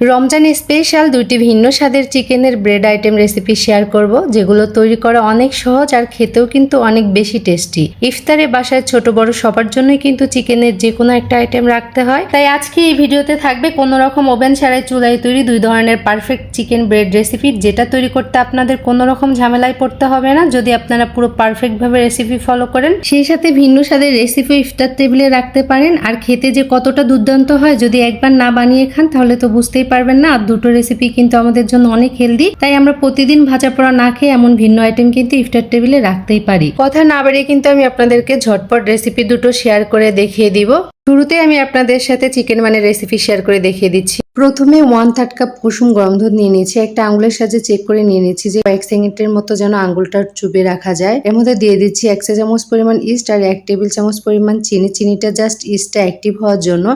Ramzan special দুইটি ভিন্ন স্বাদের চিকেনের ব্রেড আইটেম রেসিপি শেয়ার করব, যেগুলো তৈরি করা অনেক সহজ আর খেতেও কিন্তু অনেক বেশি টেস্টি ইফতারে বাসায় ছোট বড় সবার জন্যই কিন্তু চিকেনের যে কোনো একটা আইটেম রাখতে হয়। তাই আজকে এই ভিডিওতে থাকবে কোনো রকম ওভেন ছাড়াই চুলায় তৈরি দুই ধরনের পারফেক্ট চিকেন ব্রেড রেসিপি যেটা তৈরি করতে আপনাদের কোনো রকম ঝামেলায় পড়তে হবে না, যদি আপনারা পুরো পারফেক্টভাবে রেসিপি ফলো করেন। সেই সাথে ভিন্ন স্বাদের রেসিপি ইফতার টেবিলে রাখতে পারেন, আর খেতে যে কতটা দুর্দান্ত হয় যদি একবার না বানিয়ে খান, তাহলে তো বুঝতেই পারবেন না। আর দুটো রেসিপি কিন্তু আমাদের জন্য অনেক হেলদি তাই আমরা প্রতিদিন ভাজা পোড়া না খেয়ে এমন ভিন্ন আইটেম কিন্তু ইফতার টেবিলে রাখতেই পারি। কথা না বাড়িয়ে কিন্তু আমি আপনাদেরকে ঝটপট রেসিপি দুটো শেয়ার করে দেখিয়ে দিব। শুরুতে আমি আপনাদের সাথে চিকেন মানে রেসিপি শেয়ার করে দেখিয়ে দিচ্ছি। প্রথমে ওয়ান থার্ড কাপ কুসুম গরম দুধ নিয়ে নিয়েছি। একটা আঙুলের সাহায্যে চেক করে নিয়ে নিচ্ছি যে কয়েক সেকেন্ডের মতো যেন আঙুলটা চুপে রাখা যায়। এর মধ্যে দিয়ে দিচ্ছি এক চা চামচ পরিমাণ ইস্ট আর এক টেবিল চামচ পরিমাণ চিনি। চিনিটা জাস্ট ইস্টটা অ্যাক্টিভ হওয়ার জন্য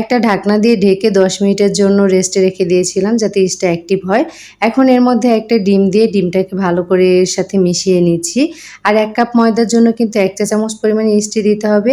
একটা ঢাকনা দিয়ে ঢেকে দশ মিনিটের জন্য রেস্টে রেখে দিয়েছিলাম যাতে ইস্টটা অ্যাক্টিভ হয়। এখন এর মধ্যে একটা ডিম দিয়ে ডিমটাকে ভালো করে এর সাথে মিশিয়ে নিচ্ছি। আর এক কাপ ময়দার জন্য কিন্তু এক চা চামচ পরিমাণ ইস্টি দিতে হবে।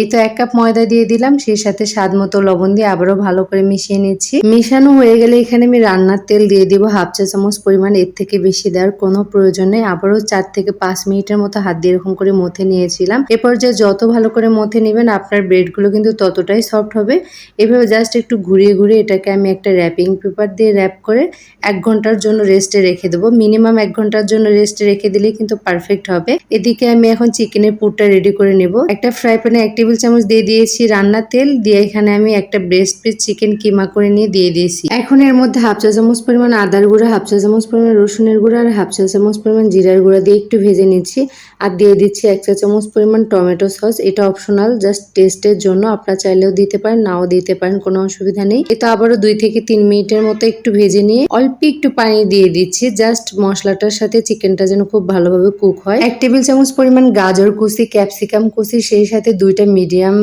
এই তো এক কাপ ময়দা দিয়ে দিলাম, সেই সাথে স্বাদ মতো লবণ দিয়ে আবারও ভালো করে মিশিয়ে নিচ্ছি। মেশানো হয়ে গেলে এখানে আমি রান্নার তেল দিয়ে দিব হাফ চা চামচ পরিমাণ, এর থেকে বেশি দেওয়ার কোনো প্রয়োজন নেই। আবারও চার থেকে পাঁচ মিনিটের মতো হাত দিয়ে এরকম করে মথে নিয়েছিলাম। এরপর যে যত ভালো করে মথে নেবেন, আপনার ব্রেডগুলো কিন্তু ততটাই সফট হবে। এভাবে জাস্ট একটু ঘুরিয়ে ঘুরিয়ে এটাকে আমি একটা র্যাপিং পেপার দিয়ে র্যাপ করে এক ঘণ্টার জন্য রেস্টে রেখে দেবো। মিনিমাম এক ঘণ্টার জন্য রেস্টে রেখে দিলে কিন্তু পারফেক্ট হবে। এদিকে আমি এখন চিকেনের পুরটা রেডি করে নেব। একটা ফ্রাই প্যানে এক টেবিল চামচ দিয়ে দিয়েছি রান্নার তেল। দিয়ে এখানে আমি একটা ব্রেস্ট পিস চিকেন কিমা করে নিয়ে দিয়ে দিয়েছি। এখন এর মধ্যে হাফ চা চামচ পরিমাণ আদার গুঁড়া, হাফ চা চামচ পরিমাণ রসুনের গুঁড়া আর হাফ চা চামচ পরিমাণ জিরার গুঁড়া দিয়ে একটু ভেজে নিচ্ছি। আর দিয়ে দিচ্ছি এক চা চামচ পরিমাণ টমেটো সস। এটা অপশনাল জাস্ট টেস্টের জন্য। আপনারা চাইলেও দিতে পারেন, নাও দিতে পারেন, কোনো অসুবিধা নেই। এটা আবারও দুই থেকে তিন মিনিটের মতো একটু ভেজে নিয়ে অল্প একটু পানি দিয়ে দিচ্ছি। জাস্ট মশলাটার সাথে চিকেনটা যেন খুব ভালোভাবে কুক হয়। এক টেবিল চামচ পরিমাণ গাজর কুচি, ক্যাপসিকাম কুচি, সেই সাথে দুইটা মিডিয়াম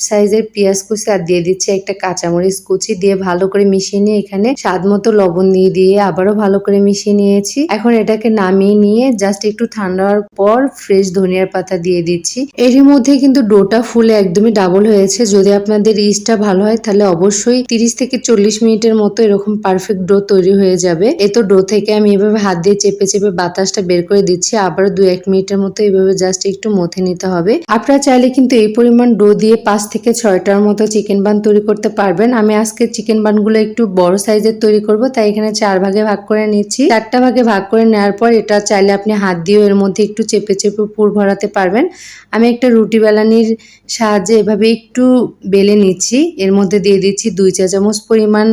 সাইজের পেঁয়াজ কুচি আর দিয়ে দিচ্ছি একটা কাঁচামরিচ কুচি দিয়ে ভালো করে মিশিয়ে নিয়ে এখানে স্বাদ মতো লবণ দিয়ে দিয়ে আবারও ভালো করে মিশিয়ে নিয়েছি। এখন এটাকে নামিয়ে নিয়ে জাস্ট একটু ঠান্ডা হওয়ার পর ফ্রেশ ধনিয়ার পাতা দিয়ে দিচ্ছি। এরই মধ্যে কিন্তু ডোটা ফুলে একদমই ডাবল হয়েছে। যদি আপনাদের ইস্টটা ভালো হয় তাহলে অবশ্যই তিরিশ থেকে চল্লিশ মিনিটের মতো এরকম পারফেক্ট ডো তৈরি হয়ে যাবে। এ তো ডো থেকে আমি এভাবে হাত দিয়ে চেপে চেপে বাতাসটা বের করে দিচ্ছি। আবারও দু এক মিনিটের মতো এভাবে জাস্ট একটু মথে নিতে হবে। আপনারা চাইলে কিন্তু এই পরিমাণ ডো দিয়ে পাঁচ থেকে ছয়টার মতো চিকেন বান তৈরি করতে পারবেন। আমি আজকে চিকেন বানগুলো একটু বড় সাইজের তৈরি করব, তাই এখানে চার ভাগে ভাগ করে নিচ্ছি। চারটা ভাগে ভাগ করে নেওয়ার পর এটা চাইলে আপনি হাত দিয়েও এর মধ্যে একটু চেপে চেপে পুর ভরাতে পারবেন। আমি একটা রুটি বেলানির সাহায্যে এভাবে একটু বেলে নিচ্ছি। এর মধ্যে দিয়ে দিচ্ছি দুই চা চামচ পরিমাণ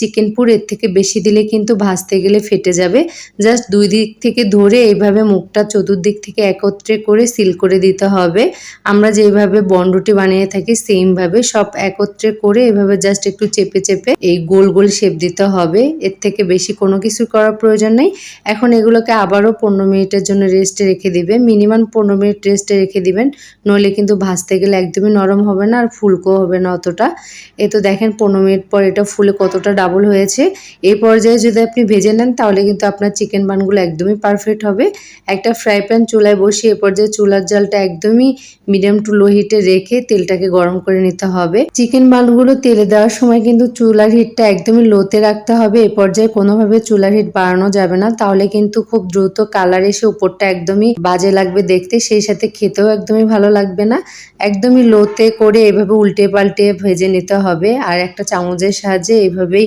চিকেন পুর এর থেকে বেশি দিলে কিন্তু ভাজতে গেলে ফেটে যাবে। জাস্ট দুই দিক থেকে ধরে এইভাবে মুখটা চতুর্দিক থেকে একত্রে করে সিল করে দিতে হবে। আমরা যেভাবে বনরুটি বানিয়ে থাকি সেমভাবে সব একত্রে করে এভাবে জাস্ট একটু চেপে চেপে এই গোল গোল শেপ দিতে হবে। এর থেকে বেশি কোনো কিছু করার প্রয়োজন নেই। এখন এগুলোকে আবারও পনেরো মিনিটের জন্য রেস্টে রেখে দিবে। মিনিমাম পনেরো মিনিট রেস্টে রেখে দিবেন। নইলে কিন্তু ভাজতে গেলে একদমই নরম হবে না আর ফুলকো হবে না অতটা। এ তো দেখেন পনেরো মিনিট পর এটা ফুলে কতটা ডাবল হয়েছে। এই পর্যায়ে যদি আপনি ভেজে নেন, তাহলে কিন্তু আপনার চিকেন বানগুলো একদমই পারফেক্ট হবে। একটা ফ্রাই প্যান চুলায় বসিয়ে এ পর্যায়ে চুলার জালটা একদমই মিডিয়াম টু লো হিটে রেখে তেলটাকে গরম করে নিতে হবে। চিকেন বানগুলো তেলে দেওয়ার সময় কিন্তু চুলার হিটটা একদমই লোতে রাখতে হবে। এ পর্যায়ে কোনোভাবে চুলার হিট বাড়ানো যাবে না। তাহলে কিন্তু খুব দ্রুত কালার এসে উপরটা একদমই বাজে লাগবে দেখতে। সেই সাথে খেতেও একদমই ভালো লাগবে না। একদমই লোতে করে এভাবে উল্টে পাল্টে ভেজে নিতে হবে। আর একটা চামচের সাহায্যে এইভাবেই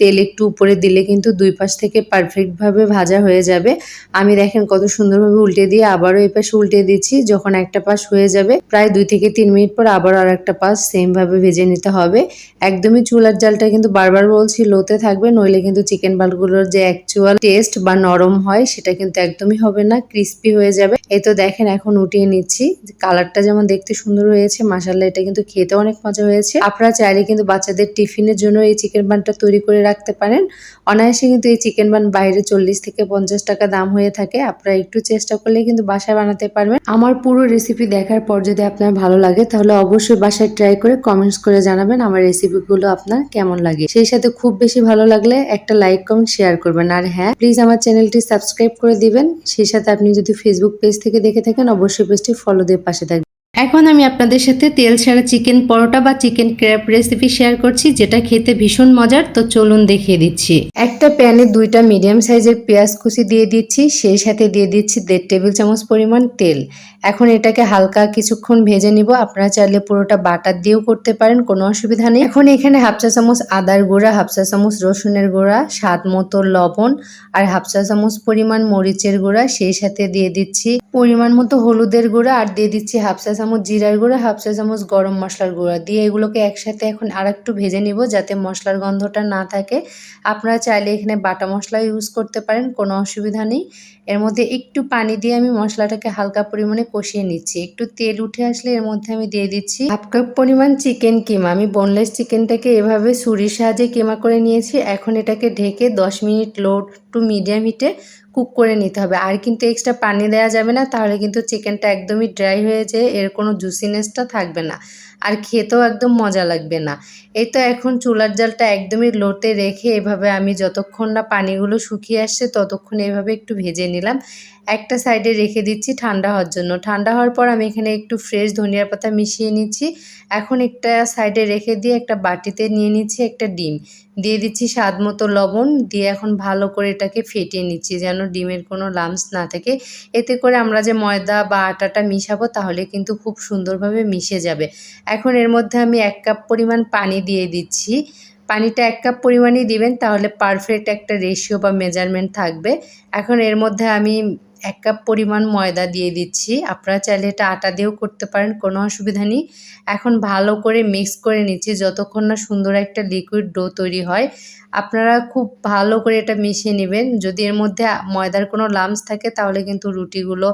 তেল একটু উপরে দিলে কিন্তু দুই পাশ থেকে পারফেক্টভাবে ভাজা হয়ে যাবে। আমি দেখেন কত সুন্দরভাবে উল্টে দিয়ে আবারও এই পাশে উল্টে দিচ্ছি, যখন একটা পাশ হয়ে যাবে, প্রায় দুই থেকে তিন মিনিট পর আবারও আর একটা পাশ সেমভাবে ভেজে নিতে হবে। একদমই চুলার জালটা কিন্তু বারবার বলছি, লোতে থাকবে, নইলে কিন্তু চিকেন বালগুলোর যে অ্যাকচুয়াল টেস্ট বা নরম হয়, সেটা কিন্তু একদমই হবে না ক্রিস্পি হয়ে যাবে। এই তো দেখেন এখন উঠিয়ে নিচ্ছি কালারটা যেমন দেখতে সুন্দর হয়েছে মাসাল্লাহ এটা কিন্তু খেতে অনেক মজা হয়েছে। আপনারা চাইলে কিন্তু বাচ্চাদের টিফিনের জন্য এই চিকেন বানটা তৈরি করে রাখতে পারেন। অনায়াসে কিন্তু এই চিকেন বান বাইরে চল্লিশ থেকে পঞ্চাশ টাকা দাম হয়ে থাকে। আপনারা একটু চেষ্টা করলে কিন্তু বাসায় বানাতে পারবেন। আমার পুরো রেসিপি দেখার পর যদি আপনার ভালো লাগে, তাহলে অবশ্যই বাসায় ট্রাই করে কমেন্টস করে জানাবেন আমার রেসিপিগুলো আপনার কেমন লাগে। সেই সাথে খুব বেশি ভালো লাগলে একটা লাইক কমেন্ট শেয়ার করবেন। আর হ্যাঁ প্লিজ আমার চ্যানেলটি সাবস্ক্রাইব করে দিবেন। সেই সাথে আপনি যদি ফেসবুক পেজ থেকে দেখে থাকেন, অবশ্যই পেজটি ফলো দিয়ে পাশে থাকবেন। এখন আমি আপনাদের সাথে তেল ছাড়া চিকেন পরোটা বা চিকেন ক্র্যাপ রেসিপি শেয়ার করছি, যেটা খেতে ভীষণ মজার। তো চলুন দেখিয়ে দিচ্ছি। একটা প্যানে দুইটা মিডিয়াম সাইজের পেঁয়াজ কুচি দিয়ে দিচ্ছি, সেই সাথে দিয়ে দিচ্ছি দেড় টেবিল চামচ পরিমাণ তেল। এখন এটাকে হালকা কিছুক্ষণ ভেজে নিব। আপনারা চাইলে পুরোটা বাটার দিয়েও করতে পারেন, কোনো অসুবিধা নেই। এখন এখানে হাফ চা চামচ আদার গুঁড়া, হাফ চা চামচ রসুনের গুঁড়া, স্বাদ মতো লবণ আর হাফ চা চামচ পরিমাণ মরিচের গুঁড়া। সেই সাথে দিয়ে দিচ্ছি পরিমাণ মতো হলুদের গুঁড়া আর দিয়ে দিচ্ছি হাফ চা চামচ জিরার গুঁড়া হাফ চা চামচ গরম মশলার গুঁড়া দিয়ে এগুলোকে একসাথে এখন আর একটু ভেজে নিব যাতে মশলার গন্ধটা না থাকে। আপনারা চাইলে এখানে বাটা মশলা ইউজ করতে পারেন, কোনো অসুবিধা নেই। এর মধ্যে একটু পানি দিয়ে আমি মশলাটাকে হালকা পরিমাণে কষিয়ে নিচ্ছি। একটু তেল উঠে আসলে এর মধ্যে আমি দিয়ে দিচ্ছি হাফ কাপ পরিমাণ চিকেন কিমা। আমি বোনলেস চিকেনটাকে এভাবে ছুরির সাহায্যে কিমা করে নিয়েছি। এখন এটাকে ঢেকে দশ মিনিট লো টু মিডিয়াম হিটে কুক করে নিতে হবে। আর কিন্তু এক্সট্রা পানি দেওয়া যাবে না, তাহলে কিন্তু চিকেনটা একদমই ড্রাই হয়ে যায় এর কোনো জুসিনেসটা থাকবে না। আর খেতেও একদম মজা লাগবে না। এই তো এখন চুলার জালটা একদমই লোটে রেখে এভাবে আমি যতক্ষণ না পানিগুলো শুকিয়ে আসছে, ততক্ষণ এভাবে একটু ভেজে নিলাম। একটা সাইডে রেখে দিচ্ছি ঠান্ডা হওয়ার জন্য। ঠান্ডা হওয়ার পর আমি এখানে একটু ফ্রেশ ধনিয়ার পাতা মিশিয়ে নিচ্ছি। এখন একটা সাইডে রেখে দিয়ে একটা বাটিতে নিয়ে নিচ্ছি একটা ডিম। দিয়ে দিচ্ছি স্বাদ মতো লবণ। দিয়ে এখন ভালো করে এটাকে ফেটিয়ে নিচ্ছি যেন ডিমের কোনো লামস না থাকে। এতে করে আমরা যে ময়দা বা আটাটা মিশাবো তাহলে কিন্তু খুব সুন্দরভাবে মিশে যাবে। এখন এর মধ্যে আমি এক কাপ পরিমাণ পানি দিয়ে দিচ্ছি। পানিটা এক কাপ পরিমাণই দিবেন তাহলে পারফেক্ট একটা রেশিও বা মেজারমেন্ট থাকবে। এখন এর মধ্যে আমি এক কাপ পরিমাণ ময়দা দিয়ে দিচ্ছি। আপনারা চাইলে এটা আটা দিয়েও করতে পারেন, কোনো অসুবিধা নেই। এখন ভালো করে মিক্স করে নিচ্ছি, যতক্ষণ না সুন্দর একটা লিকুইড ডো তৈরি হয়। আপনারা খুব ভালো করে এটা মিশিয়ে নেবেন। যদি এর মধ্যে ময়দার কোনো লামস থাকে, তাহলে কিন্তু রুটিগুলো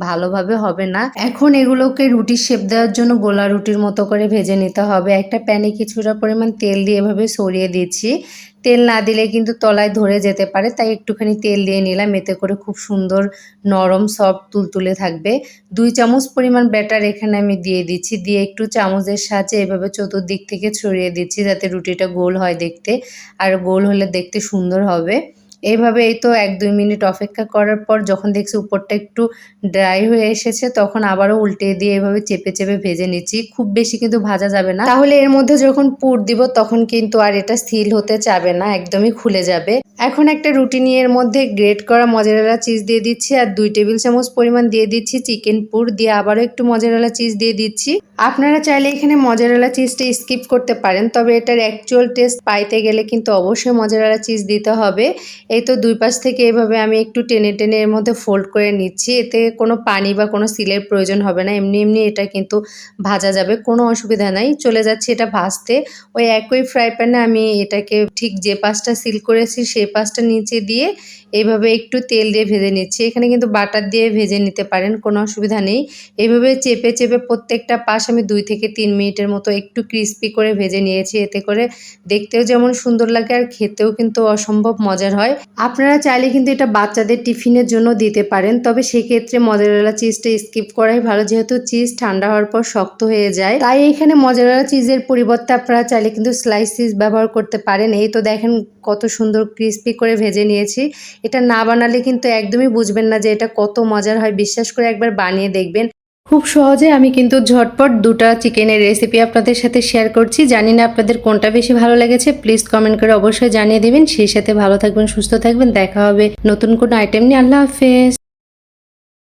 ভালোভাবে হবে না। এখন এগুলোকে রুটির শেপ দেওয়ার জন্য গোলা রুটির মতো করে ভেজে নিতে হবে। একটা প্যানে কিছুটা পরিমাণ তেল দিয়ে এভাবে সরিয়ে দিচ্ছি। তেল না দিলে কিন্তু তলায় ধরে যেতে পারে, তাই একটুখানি তেল দিয়ে নিলাম, এতে করে খুব সুন্দর নরম সফট তুলতুলে থাকবে। দুই চামচ পরিমাণ ব্যাটার এখানে আমি দিয়ে দিচ্ছি, দিয়ে একটু চামচের সাহায্যে এভাবে চতুর্দিক থেকে ছড়িয়ে দিচ্ছি, যাতে রুটিটা গোল হয় দেখতে, আর গোল হলে দেখতে সুন্দর হবে। এইভাবে এই তো এক দুই মিনিট অপেক্ষা করার পর যখন দেখছি উপরটা একটু ড্রাই হয়ে এসেছে, তখন আবারও উল্টে দিয়ে এভাবে চেপে চেপে ভেজে নিচ্ছি। খুব বেশি কিন্তু ভাজা যাবে না। তাহলে এর মধ্যে যখন পুর দিব, তখন কিন্তু আর এটা সিল হতে চাবে না, একদমই খুলে যাবে। এখন একটা রুটি নিয়ে এর মধ্যে গ্রেট করা মজারেলা চিজ দিয়ে দিচ্ছি আর দুই টেবিল চামচ পরিমাণ দিয়ে দিচ্ছি চিকেন পুর। দিয়ে আবারও একটু মজারেলা চিজ দিয়ে দিচ্ছি। আপনারা চাইলে এখানে মজারেলা চিজটা স্কিপ করতে পারেন, তবে এটার অ্যাকচুয়াল টেস্ট পাইতে গেলে কিন্তু অবশ্যই মজারেলা চিজ দিতে হবে। এই তো দুই পাশ থেকে এভাবে আমি একটু টেনে টেনে এর মধ্যে ফোল্ড করে নিচ্ছি। এতে কোনো পানি বা কোনো সিলের প্রয়োজন হবে না। এমনি এমনি এটা কিন্তু ভাজা যাবে, কোনো অসুবিধা নাই। চলে যাচ্ছে এটা ভাজতে। ওই একই ফ্রাই প্যানে আমি এটাকে ঠিক যে পাশটা সিল করেছি সেই পাশটা নিচে দিয়ে এইভাবে একটু তেল দিয়ে ভেজে নিচ্ছি। এখানে কিন্তু বাটার দিয়ে ভেজে নিতে পারেন, কোনো অসুবিধা নেই। এইভাবে চেপে চেপে প্রত্যেকটা পাশ আমি দুই থেকে তিন মিনিটের মতো একটু ক্রিস্পি করে ভেজে নিয়েছি। এতে করে দেখতেও যেমন সুন্দর লাগে আর খেতেও কিন্তু অসম্ভব মজার হয়। আপনারা চাইলে কিন্তু এটা বাচ্চাদের টিফিনের জন্য দিতে পারেন, তবে সেক্ষেত্রে মজারেলা চিজটা স্কিপ করাই ভালো, যেহেতু চিজ ঠান্ডা হওয়ার পর শক্ত হয়ে যায়। তাই এখানে মজারেলা চিজের পরিবর্তে আপনারা চাইলে কিন্তু স্লাইস চিজ ব্যবহার করতে পারেন। এই তো দেখেন কত সুন্দর ক্রিস্পি করে ভেজে নিয়েছি। এটা না বানালে কিন্তু একদমই বুঝবেন না যে এটা কত মজার হয়। বিশ্বাস করে একবার বানিয়ে দেখবেন। খুব সহজে আমি কিন্তু ঝটপট দুটা চিকেনের রেসিপি আপনাদের সাথে শেয়ার করছি। জানি না আপনাদের কোনটা বেশি ভালো লেগেছে। প্লিজ কমেন্ট করে অবশ্যই জানিয়ে দেবেন। সেই সাথে ভালো থাকবেন, সুস্থ থাকবেন। দেখা হবে নতুন কোনো আইটেম নিয়ে। আল্লাহ হাফেজ।